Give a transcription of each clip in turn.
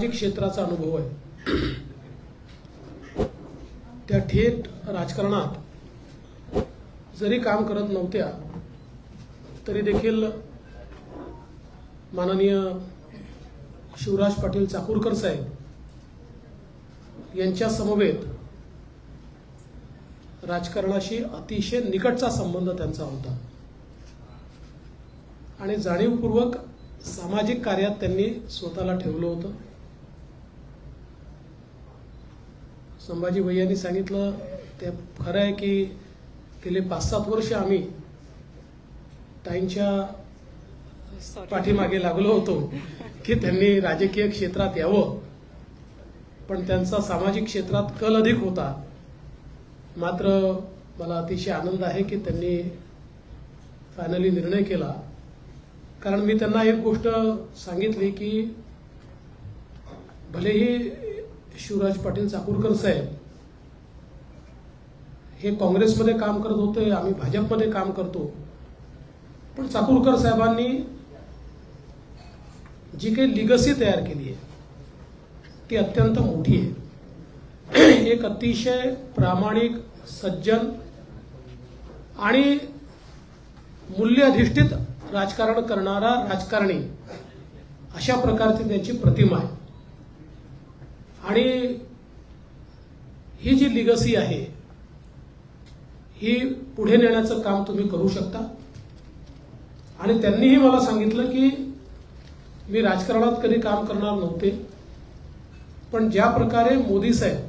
सामाजिक क्षेत्राचा अनुभव आहे त्या थेट राजकारणात जरी काम करत नव्हत्या तरी देखील माननीय शिवराज पाटील चाकूरकर साहेब यांच्या समवेत राजकारणाशी अतिशय निकटचा संबंध त्यांचा होता. आणि जाणीवपूर्वक सामाजिक कार्यात त्यांनी स्वतःला ठेवलं होतं. संभाजी भैयांनी सांगितलं ते खरं आहे की गेले पाच सात वर्ष आम्ही ताईंच्या पाठीमागे लागलो होतो की त्यांनी राजकीय क्षेत्रात यावं. पण त्यांचा सामाजिक क्षेत्रात कल अधिक होता. मात्र मला अतिशय आनंद आहे की त्यांनी फायनली निर्णय केला. कारण मी त्यांना एक गोष्ट सांगितली की भलेही शिवराज पाटील चाकूरकर साहेब हे काँग्रेसमध्ये काम करत होते आम्ही भाजपमध्ये काम करतो. पण चाकूरकर साहेबांनी जी काही लिगसी तयार केली आहे ती अत्यंत मोठी आहे. एक अतिशय प्रामाणिक सज्जन आणि मूल्यधिष्ठित राजकारण करणारा राजकारणी अशा प्रकारची त्यांची प्रतिमा आहे. आणि ही जी लिगसी आहे ही पुढे नेण्याचं काम तुम्ही करू शकता. आणि त्यांनीही मला सांगितलं की मी राजकारणात कधी काम करणार नव्हते पण ज्या प्रकारे मोदी साहेब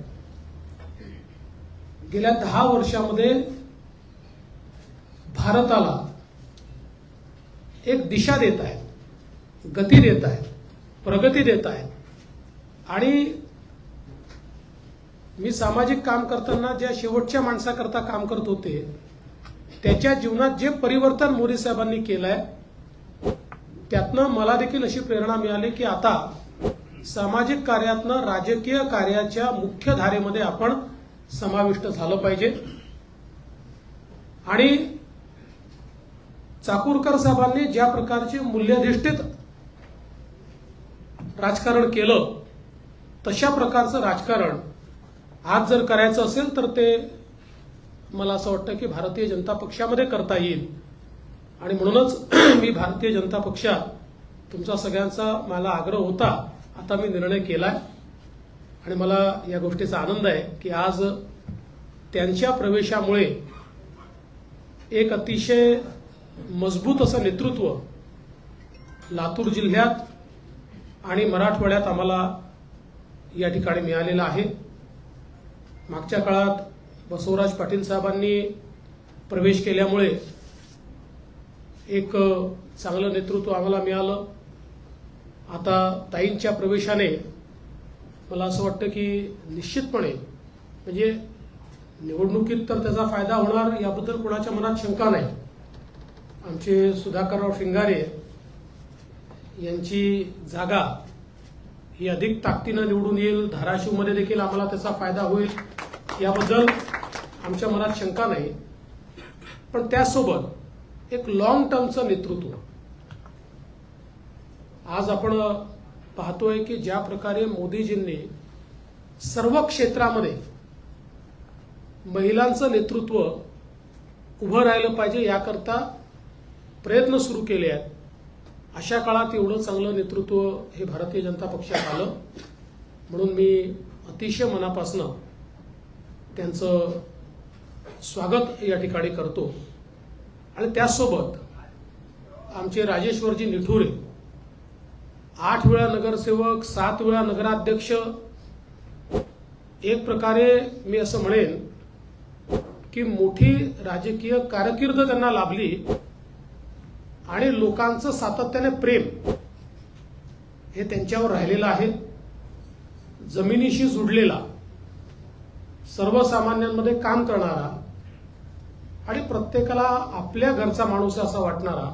गेल्या दहा वर्षामध्ये भारताला एक दिशा देत आहेत गती देत आहेत प्रगती देत आहेत आणि मी सामाजिक काम करताना ज्या शेवटच्या माणसाकरता काम करत होते त्याच्या जीवनात जे परिवर्तन मोदी साहेबांनी केलंय त्यातनं मला देखील अशी प्रेरणा मिळाली की आता सामाजिक कार्यातनं राजकीय कार्याच्या मुख्य धारेमध्ये आपण समाविष्ट झालं पाहिजे. आणि चाकूरकर साहेबांनी ज्या प्रकारचे मूल्याधिष्ठित राजकारण केलं तशा प्रकारचं राजकारण आज जर करायचं असेल तर ते मला असं वाटतं की भारतीय जनता पक्षामध्ये करता येईल. आणि म्हणूनच मी भारतीय जनता पक्षात तुमचा सगळ्यांचा मला आग्रह होता. आता मी निर्णय केलाय. आणि मला या गोष्टीचा आनंद आहे की आज त्यांच्या प्रवेशामुळे एक अतिशय मजबूत असं नेतृत्व लातूर जिल्ह्यात आणि मराठवाड्यात आम्हाला या ठिकाणी मिळालेलं आहे. मागच्या काळात बसवराज पाटील साहेबांनी प्रवेश केल्यामुळे एक चांगलं नेतृत्व आम्हाला मिळालं. आता ताईंच्या प्रवेशाने मला असं वाटतं की निश्चितपणे म्हणजे निवडणुकीत तर त्याचा फायदा होणार याबद्दल कोणाच्या मनात शंका नाही. आमचे सुधाकरराव शिंगारे यांची जागा ही अधिक ताकदीनं निवडून येईल. धाराशिवमध्ये देखील आम्हाला त्याचा फायदा होईल. याबद्दल आमच्या मनात शंका नाही. पण त्यासोबत एक लॉंग टर्मचं नेतृत्व. आज आपण पाहतोय की ज्या प्रकारे मोदीजींनी सर्व क्षेत्रामध्ये महिलांचं नेतृत्व उभं राहिलं पाहिजे याकरता प्रयत्न सुरू केले आहेत. अशा काळात एवढं चांगलं नेतृत्व हे भारतीय जनता पक्षात आलं. म्हणून मी अतिशय मनापासनं त्यांचं स्वागत या ठिकाणी करतो. आणि त्याचसोबत आमचे राजेश्वरजी निठुरे आठ वेळा नगरसेवक सात वेळा नगराध्यक्ष एक प्रकारे मी असं म्हणेन की मोठी राजकीय कारकीर्द त्यांना लाभली. आणि लोकांचं सातत्याने प्रेम हे त्यांच्यावर राहिलेलं आहे. जमिनीशी जुडलेला सर्वसामान्यांमध्ये काम करणारा आणि प्रत्येकाला आपल्या घरचा माणूस असा वाटणारा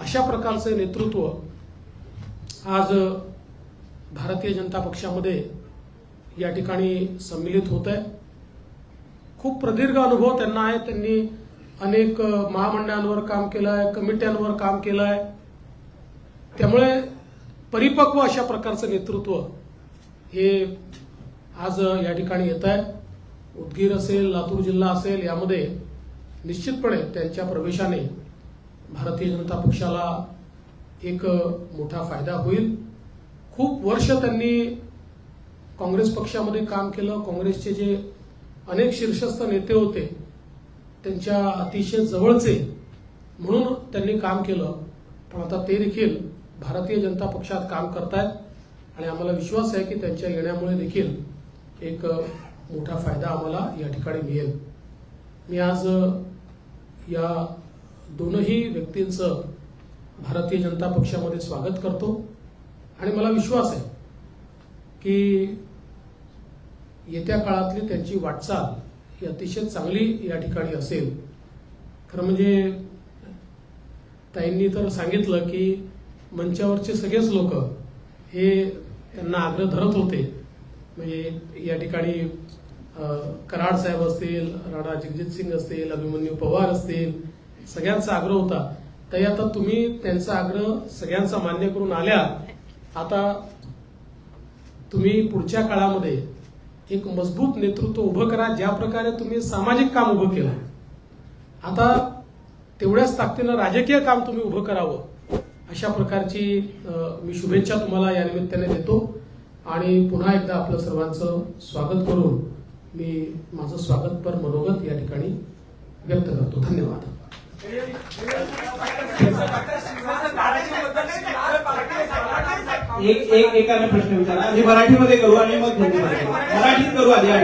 अशा प्रकारचे नेतृत्व आज भारतीय जनता पक्षामध्ये या ठिकाणी सम्मिलित होत आहे खूप प्रदीर्घ अनुभव त्यांना आहे. त्यांनी अनेक महामंडळांवर काम केलं आहे कमिट्यांवर काम केलं आहे त्यामुळे परिपक्व अशा प्रकारचं नेतृत्व हे आज या ठिकाणी येत आहे उदगीर असेल लातूर जिल्हा असेल यामध्ये निश्चितपणे त्यांच्या प्रवेशाने भारतीय जनता पक्षाला एक मोठा फायदा होईल. खूप वर्ष त्यांनी काँग्रेस पक्षामध्ये काम केलं. काँग्रेसचे जे अनेक शीर्षस्थ नेते होते त्यांच्या अतिशय जवळचे म्हणून त्यांनी काम केलं. पण आता ते देखील भारतीय जनता पक्षात काम करतायत आणि आम्हाला विश्वास आहे की त्यांच्या येण्यामुळे देखील एक मोठा फायदा आम्हाला या ठिकाणी मिळेल. मी आज या दोनही व्यक्तींचं भारतीय जनता पक्षामध्ये स्वागत करतो आणि मला विश्वास आहे की येत्या काळातली त्यांची वाटचाल ही अतिशय चांगली या ठिकाणी असेल. खरं म्हणजे ताईंनी तर सांगितलं की मंचावरचे सगळेच लोक हे त्यांना आग्रह धरत होते. म्हणजे या ठिकाणी कराड साहेब असतील राणा जगजित सिंग असतील अभिमन्यू पवार असतील सगळ्यांचा आग्रह होता. तरी आता तुम्ही त्यांचा आग्रह सगळ्यांचा मान्य करून आल्या. आता तुम्ही पुढच्या काळामध्ये एक मजबूत नेतृत्व उभं करा ज्या प्रकारे तुम्ही सामाजिक काम उभं केलं. आता तेवढ्याच ताकदीनं राजकीय काम तुम्ही उभं करावं अशा प्रकारची मी शुभेच्छा तुम्हाला या निमित्ताने देतो. आणि पुन्हा एकदा आपलं सर्वांचं स्वागत करून मी माझं स्वागतपर मनोगत या ठिकाणी व्यक्त करतो. धन्यवाद. एक एक एकाने प्रश्न विचारा आधी करू आणि मग हिंदीमध्ये करू. आधी हा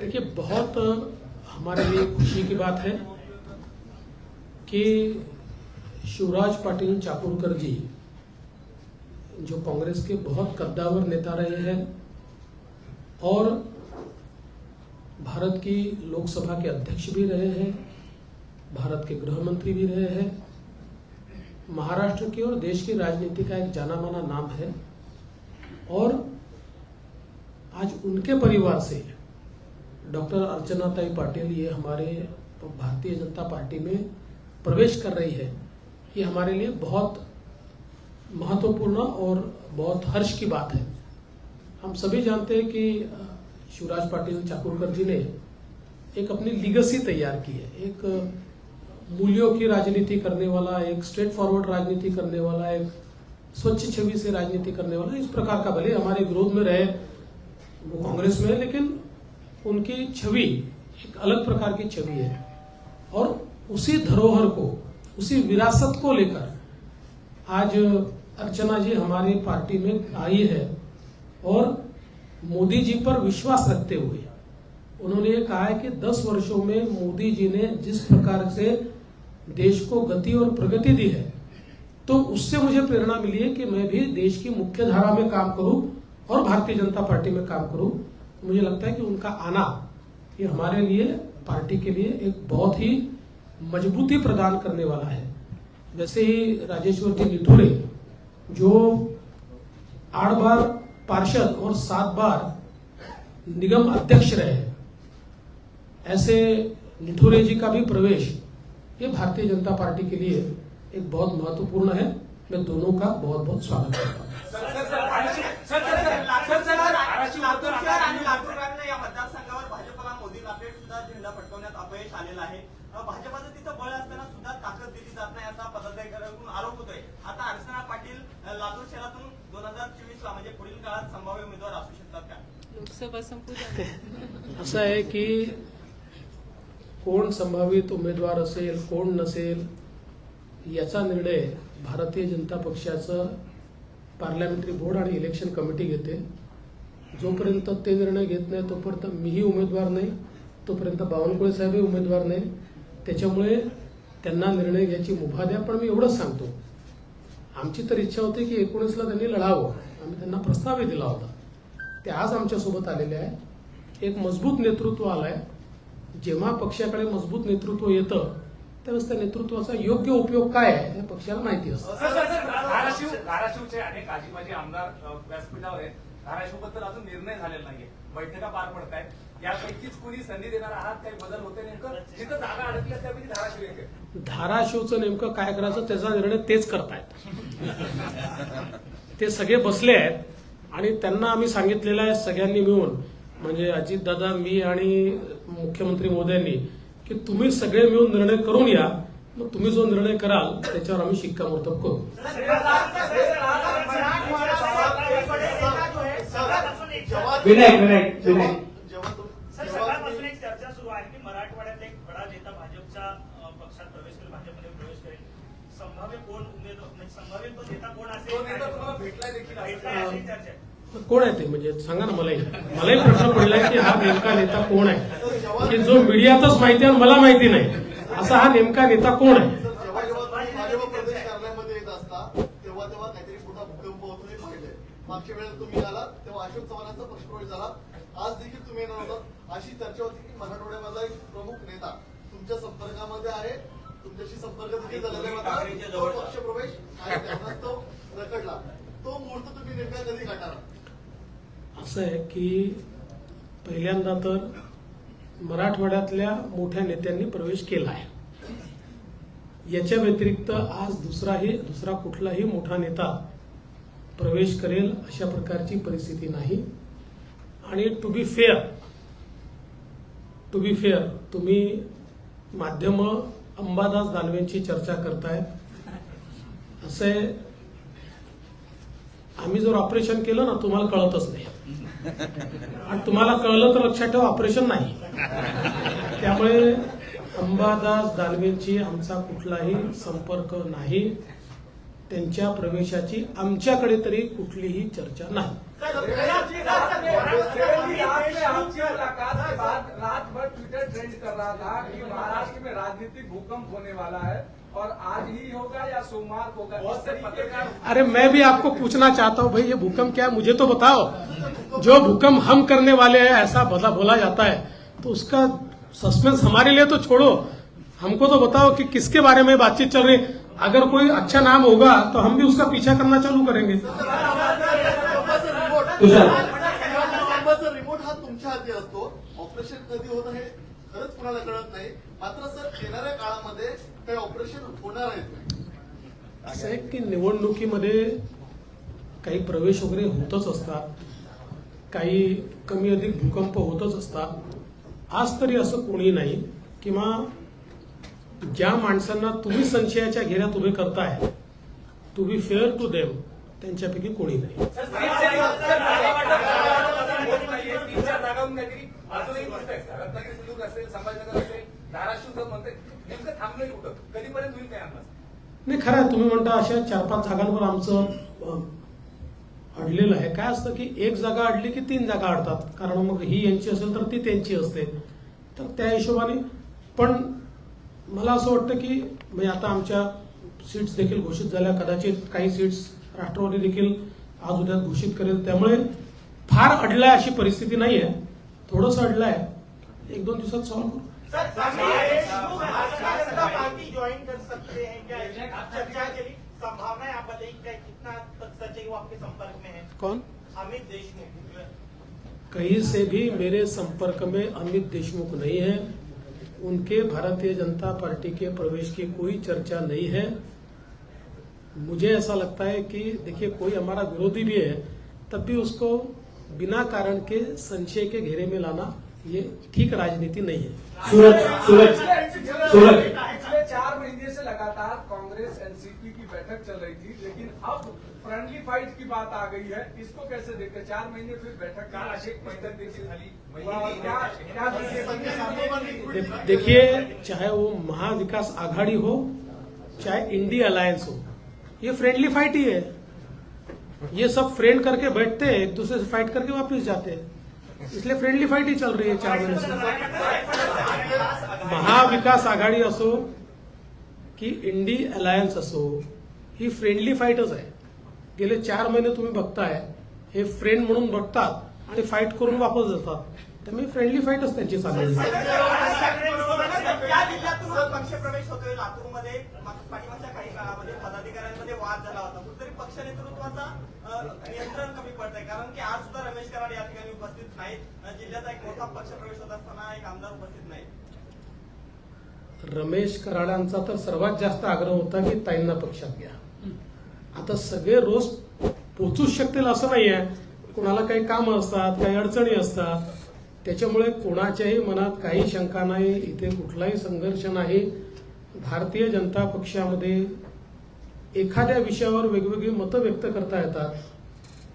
देखिए, बहुत हमारे लिए खुशी की बात है कि शिवराज पाटिल चाकुरकर जी, जो कांग्रेस के बहुत कद्दावर नेता रहे हैं और भारत की लोकसभा के अध्यक्ष भी रहे हैं भारत के गृह मंत्री भी रहे हैं। महाराष्ट्र की और देश की राजनीति का एक जाना माना नाम है। और आज उनके परिवार से डॉक्टर अर्चनाताई पाटिल ये हमारे भारतीय जनता पार्टी में प्रवेश कर रही है। ये हमारे लिए बहुत महत्वपूर्ण और बहुत हर्ष की बात है। हम सभी जानते हैं कि शिवराज पाटिल चाकुरकर जी ने एक अपनी लीगसी तैयार की है। एक मूल्यों की राजनीति करने वाला, एक स्ट्रेट फॉरवर्ड राजनीति करने वाला, एक स्वच्छ छवि से राजनीति करने वाला, इस प्रकार का भले हमारे विरोध में रहे, वो कांग्रेस में है, लेकिन उनकी छवि एक अलग प्रकार की छवि है। और उसी धरोहर को, उसी विरासत को लेकर आज अर्चना जी हमारी पार्टी में आई है, और मोदी जी पर विश्वास रखते हुए उन्होंने कहा है कि 10 वर्षों में मोदी जी ने जिस प्रकार से देश को गति और प्रगति दी है। तो उससे मुझे प्रेरणा मिली है कि मैं भी देश की मुख्य धारा में काम करूँ और भारतीय जनता पार्टी में काम करूँ। मुझे लगता है कि उनका आना ये हमारे लिए, पार्टी के लिए एक बहुत ही मजबूती प्रदान करने वाला है। वैसे ही राजेश्वर जी निठुरे, जो आठ बार पार्षद और सात बार निगम अध्यक्ष रहे, ऐसे निठुरे जी का भी प्रवेश ये भारतीय जनता पार्टी के लिए एक बहुत महत्त्वपूर्ण है। मैं दोनों का बहुत बहुत स्वागत करता हूँ। भाजपचं तिथं बळ असताना सुद्धा ताकद दिली जात नाही असा पदाधिकाऱ्यांकडून आरोप होतोय. आता अर्चना पाटील लातूर शहरातून दोन हजार चोवीस ला म्हणजे पुढील काळात संभाव्य उमेदवार असू शकतात का? लोकसभा असं आहे की कोण संभावित उमेदवार असेल कोण नसेल याचा निर्णय भारतीय जनता पक्षाचं पार्लमेंटरी बोर्ड आणि इलेक्शन कमिटी घेते. जोपर्यंत ते निर्णय घेत नाही तोपर्यंत मीही उमेदवार नाही तोपर्यंत बावनकुळे साहेबही उमेदवार नाही. त्याच्यामुळे त्यांना निर्णय घ्यायची मुभा द्या पण मी एवढंच सांगतो. आमची तर इच्छा होती की एकोणीसला त्यांनी लढावं. आम्ही त्यांना प्रस्तावही दिला होता. ते आज आमच्यासोबत आलेले आहे. एक मजबूत नेतृत्व आलंय. जेव्हा पक्षाकडे मजबूत नेतृत्व येतं त्यावेळेस त्या नेतृत्वाचा योग्य उपयोग काय आहे हे पक्षाला माहिती असतं. धाराशिव धाराशिवचे अनेक आजीबाजी आमदार व्यासपीठावर आहेत. धाराशिवबद्दल अजून निर्णय झालेला नाहीये. बैठका पार पडत आहेत यापैकीच कुणी संधी देणार आहात काही बदल होते नेमकं? जिथं जागा अडकल्या त्यापैकी धाराशिव एक धाराशिवचं नेमकं काय करायचं त्याचा निर्णय तेच करतायत. ते सगळे बसले आहेत आणि त्यांना आम्ही सांगितलेलं आहे सगळ्यांनी मिळून. म्हणजे अजितदादा मी आणि मुख्यमंत्री मोदयांनी की तुम्ही सगळे मिळून निर्णय करून या मग तुम्ही जो निर्णय कराल त्याच्यावर आम्ही शिक्कामोर्तब करू. विनायक विनायक विनायक. जेव्हा तुम- सर जेव्हा सकाळपासून तुम्ही- एक चर्चा सुरू आहे की मराठवाड्यात एक बडा नेता भाजपच्या अ, पक्षात प्रवेश करेल भाजपमध्ये प्रवेश करेल. संभाव्य कोण उमेदवार म्हणजे संभाव्य तो नेता कोण असेल? तो नेता तुम्हाला भेटलाय देखील असं. भेटलाय अशी चर्चा आहे कोण आहे ते? म्हणजे सांगा ना मलाही. मलाही प्रश्न पडलाय की हा नेमका नेता कोण आहे? की जो मीडियातच माहिती आहे आणि मला माहिती नाही असा हा नेमका नेता कोण आहे? सर, जेव्हा जेव्हा तुम्ही भाजप प्रदेश कार्यालयामध्ये येत असता तेव्हा तेव्हा काहीतरी मोठा भूकंप होतो हे पाहिलंय मागच्या वेळेला तुम्ही आला तेव्हा अशोक चव्हाणांचा पक्षप्रवेश झाला. आज देखील तुम्ही येणार होता. अशी चर्चा होती की मराठवाड्यामधला एक प्रमुख नेता तुमच्या संपर्कामध्ये आहे तुमच्याशी संपर्क देखील झालेला तो. पक्षप्रवेश आणि तो रखडला. तो मुहूर्त तुम्ही नेमका कधी असं आहे की पहिल्यांदा तर मराठवाड्यातल्या मोठ्या नेत्यांनी प्रवेश केला आहे. याच्या व्यतिरिक्त आज दुसराही दुसरा कुठलाही मोठा नेता प्रवेश करेल अशा प्रकारची परिस्थिती नाही. आणि to be fair to be fair तुम्ही माध्यम अंबादास दानवेंची चर्चा करताय असं आहे आम्ही जर ऑपरेशन केलं ना तुम्हाला कळतच नाही. आणि तुम्हाला कळलं तर लक्षात ठेवा ऑपरेशन नाही. त्यामुळे अंबादास दानवेंची आमचा कुठलाही संपर्क नाही. त्यांच्या प्रवेशाची आमच्याकडे तरी कुठलीही चर्चा नाही. रात भर ट्विटर ट्रेंड कर रहा था कि महाराष्ट्र में राजनीतिक भूकंप होने वाला है और आज ही होगा या सोमवार होगा अरे मैं भी आपको पूछना चाहता हूँ भाई ये भूकंप क्या है? मुझे तो बताओ। जो भूकंप हम करने वाले हैं ऐसा भला बोला जाता है। तो उसका सस्पेंस हमारे लिए तो छोड़ो। हमको तो बताओ कि किसके बारे में बातचीत चल रही अगर कोई अच्छा नाम होगा तो हम भी उसका पीछा करना चालू करेंगे। रिमोट हा तुमच्या हाती असतो. ऑपरेशन कधी होतं हे खरंच कुणाला कळत नाही. मात्र सर येणाऱ्या काळामध्ये काही ऑपरेशन होणार आहेत असं आहे की निवडणुकीमध्ये काही प्रवेश वगैरे होतच असतात. काही कमी अधिक भूकंप होतच असतात. आज तरी असं कोणी नाही किंवा ज्या माणसांना तुम्ही संशयाच्या घेऱ्यात उभे करताय to be fair to them त्यांच्यापैकी कोणी नाही नाही खरं तुम्ही म्हणता अशा चार पाच जागांवर आमचं अडलेलं आहे. काय असतं की एक जागा अडली की तीन जागा अडतात. कारण मग ही यांची असेल तर ती त्यांची असते. तर त्या हिशोबाने पण मला असं वाटतं की म्हणजे आता आमच्या सीट्स देखील घोषित झाल्या. कदाचित काही सीट्स राष्ट्रवादी देखील आज उद्या घोषित करेल. त्यामुळे फार अडलाय अशी परिस्थिती नाही आहे थोडंसं अडलंय. एक दोन दिवसात सॉल्व्ह करू कर सकते हैं क्या? चर्चा संभावना है वो आपके संपर्क में है। कौन? अमित देशमुख कहीं से भी मेरे संपर्क में अमित देशमुख नहीं है। उनके भारतीय जनता पार्टी के प्रवेश की कोई चर्चा नहीं है। मुझे ऐसा लगता है कि देखिए कोई हमारा विरोधी भी है तब भी उसको बिना कारण के संशय के घेरे में लाना ये ठीक राजनीति नहीं है। सूरज सूरज सूरज। पिछले चार महीने से लगातार कांग्रेस एनसीपी की बैठक चल रही थी लेकिन अब फ्रेंडली फाइट की बात आ गई है इसको कैसे देखते चार महीने फिर बैठक एक देखिए चाहे वो महाविकास आघाड़ी हो चाहे इंडी अलायंस हो ये फ्रेंडली फाइट ही है। ये सब फ्रेंड करके बैठते हैं एक दूसरे से फाइट करके वापस जाते हैं। इसलिए फ्रेंडली फाइट ही चल रही है चार महीने से। महाविकास आघाडी असो की इंडी अलायन्स असो ही फ्रेंडली फाईटच आहे गेले चार महिने तुम्ही बघताय हे फ्रेंड म्हणून बघतात आणि फाईट करून वापस जातात. त्यामुळे फ्रेंडली फाईटच त्यांची या जिल्ह्यातून पक्ष प्रवेश होतोय. लातूरमध्ये पाठीमागच्या काही काळामध्ये पदाधिकाऱ्यांमध्ये वाद झाला होता. कुठेतरी पक्ष नेतृत्वाचा नियंत्रण कमी पडतंय. कारण की आज सुद्धा रमेश कराड या ठिकाणी उपस्थित नाहीत. जिल्ह्याचा एक मोठा पक्ष प्रवेश होत असताना एक आमदार उपस्थित नाही रमेश कराडांचा तर सर्वात जास्त आग्रह होता की ताईंना पक्षात घ्या. आता सगळे रोज पोचूच शकतील असं नाही आहे कोणाला काही कामं असतात काही अडचणी असतात. त्याच्यामुळे कोणाच्याही मनात काही शंका नाही इथे कुठलाही संघर्ष नाही. भारतीय जनता पक्षामध्ये एखाद्या विषयावर वेगवेगळी मतं व्यक्त करता येतात.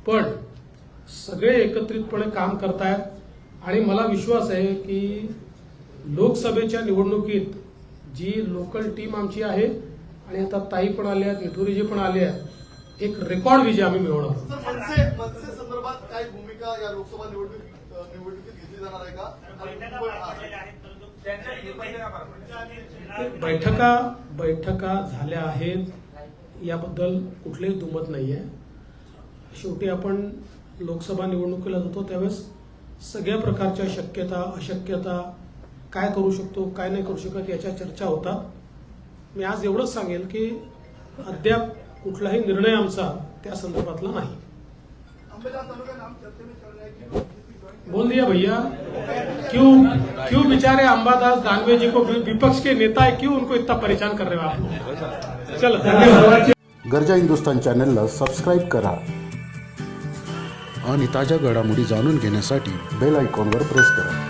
पण सगळे एकत्रितपणे काम करतायत. आणि मला विश्वास आहे की लोकसभेच्या निवडणुकीत जी लोकल टीम आमची आहे आणि आता ताई पण आल्या आहेत निठुरीजी पण आले आहेत एक रेकॉर्ड विजय आम्ही मिळवणार. सर मनसे मनसे संदर्भात काय भूमिका या लोकसभा निवडणूक निवडणुकीत घेतली जाणार आहे का? बैठका बैठका झाल्या आहेत. याबद्दल कुठलेही दुमत नाही आहे शेवटी आपण लोकसभा निवडणुकीला जातो त्यावेळेस सगळ्या प्रकारच्या शक्यता अशक्यता काय करू शकतो काय नाही करू शकत याच्या चर्चा होतात. मी आज एवढंच सांगेल की अद्याप कुठलाही निर्णय आमचा त्या संदर्भातला नाही. है बोल दिया भैया. क्यों क्यों बेचारे अंबादास दानवे जी को विपक्ष के नेता है? क्यों उनको इतना परेशान कर रहे हो आप चलो धन्यवाद. गरजा हिंदुस्तान चॅनलला सबस्क्राईब करा आणि ताज्या घडामोडी जाणून घेण्यासाठी बेल आयकॉनवर प्रेस करा.